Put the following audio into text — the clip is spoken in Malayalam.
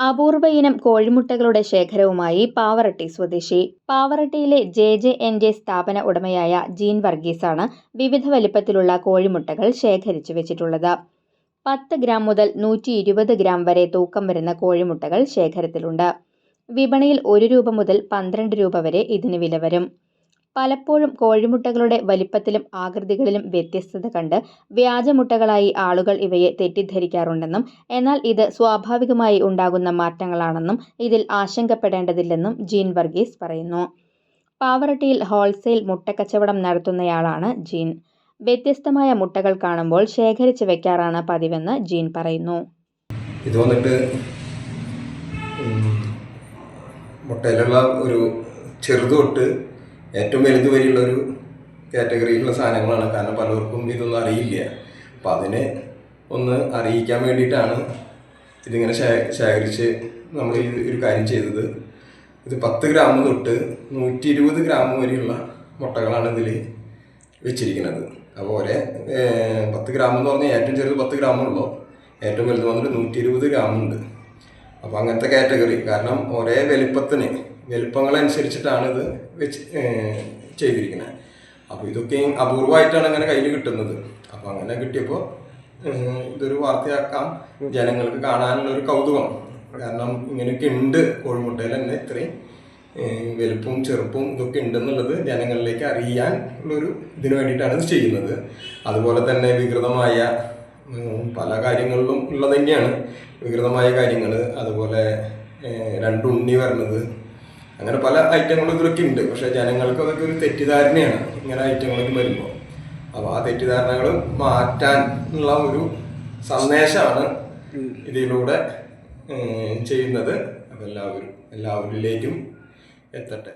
അപൂർവ ഇനം കോഴിമുട്ടകളുടെ ശേഖരവുമായി പാവറട്ടി സ്വദേശി. പാവറട്ടിയിലെ ജെ ജെ എൻ ജെ സ്ഥാപന ഉടമയായ ജീൻ വർഗീസാണ് വിവിധ വലിപ്പത്തിലുള്ള കോഴിമുട്ടകൾ ശേഖരിച്ചു വെച്ചിട്ടുള്ളത്. പത്ത് ഗ്രാം മുതൽ നൂറ്റി ഇരുപത് ഗ്രാം വരെ തൂക്കം വരുന്ന കോഴിമുട്ടകൾ ശേഖരത്തിലുണ്ട്. വിപണിയിൽ ഒരു രൂപ മുതൽ പന്ത്രണ്ട് രൂപ വരെ ഇതിന് വില വരും. പലപ്പോഴും കോഴിമുട്ടകളുടെ വലിപ്പത്തിലും ആകൃതികളിലും വ്യത്യസ്തത കണ്ട് വ്യാജമുട്ടകളായി ആളുകൾ ഇവയെ തെറ്റിദ്ധരിക്കാറുണ്ടെന്നും എന്നാൽ ഇത് സ്വാഭാവികമായി ഉണ്ടാകുന്ന മാറ്റങ്ങളാണെന്നും ഇതിൽ ആശങ്കപ്പെടേണ്ടതില്ലെന്നും ജീൻ വർഗീസ് പറയുന്നു. പാവറട്ടിയിൽ ഹോൾസെയിൽ മുട്ടക്കച്ചവടം നടത്തുന്നയാളാണ് ജീൻ. വ്യത്യസ്തമായ മുട്ടകൾ കാണുമ്പോൾ ശേഖരിച്ച് വെക്കാറാണ് പതിവെന്ന് ജീൻ പറയുന്നു. ഇത് വന്നിട്ട് മുട്ടയിലുള്ള ഒരു ചെറുത് തൊട്ട് ഏറ്റവും വലുത് വരെയുള്ള ഒരു കാറ്റഗറിയിലുള്ള സാധനങ്ങളാണ്. കാരണം പലർക്കും ഇതൊന്നും അറിയില്ല. അപ്പം അതിനെ ഒന്ന് അറിയിക്കാൻ വേണ്ടിയിട്ടാണ് ഇതിങ്ങനെ ശേഖരിച്ച് നമ്മൾ ഈ ഒരു കാര്യം ചെയ്തത്. ഇത് പത്ത് ഗ്രാം തൊട്ട് നൂറ്റി ഇരുപത് ഗ്രാം വരെയുള്ള മുട്ടകളാണ് ഇതിൽ വെച്ചിരിക്കുന്നത്. അപ്പോൾ ഒരേ പത്ത് ഗ്രാം എന്ന് പറഞ്ഞാൽ ഏറ്റവും ചെറിയത് പത്ത് ഗ്രാമുള്ളൂ ഏറ്റവും വലുത് വന്നിട്ട് നൂറ്റി ഇരുപത് ഗ്രാമുണ്ട് അപ്പോൾ അങ്ങനത്തെ കാറ്റഗറി. കാരണം ഒരേ വലിപ്പത്തിന് വലിപ്പങ്ങളനുസരിച്ചിട്ടാണ് ഇത് വെച്ച് ചെയ്തിരിക്കുന്നത്. അപ്പോൾ ഇതൊക്കെയും അപൂർവമായിട്ടാണ് അങ്ങനെ കയ്യിൽ കിട്ടുന്നത്. അപ്പോൾ അങ്ങനെ കിട്ടിയപ്പോൾ ഇതൊരു വാർത്തയാക്കാം. ജനങ്ങൾക്ക് കാണാനുള്ള ഒരു കൗതുകം. കാരണം ഇങ്ങനെയൊക്കെ ഉണ്ട്. കോഴിമുട്ടയിൽ തന്നെ ഇത്രയും വലുപ്പും ചെറുപ്പും ഇതൊക്കെ ഉണ്ടെന്നുള്ളത് ജനങ്ങളിലേക്ക് അറിയാൻ ഉള്ളൊരു ഇതിനു വേണ്ടിയിട്ടാണ് ഇത് ചെയ്യുന്നത്. അതുപോലെ തന്നെ വികൃതമായ പല കാര്യങ്ങളിലും ഉള്ളത് തന്നെയാണ്. വികൃതമായ കാര്യങ്ങൾ അതുപോലെ രണ്ടുണ്ണി വരണത് അങ്ങനെ പല ഐറ്റങ്ങളും ഇതിലൊക്കെ ഉണ്ട്. പക്ഷേ ജനങ്ങൾക്ക് അതൊക്കെ ഒരു തെറ്റിദ്ധാരണയാണ് ഇങ്ങനെ ഐറ്റങ്ങളൊക്കെ വരുമ്പോൾ അപ്പോൾ ആ തെറ്റിദ്ധാരണകൾ മാറ്റാൻ ഉള്ള ഒരു സന്ദേശമാണ് ഇതിലൂടെ ചെയ്യുന്നത്. അപ്പോൾ എല്ലാവരും എല്ലാവരിലേക്കും എത്തട്ടെ.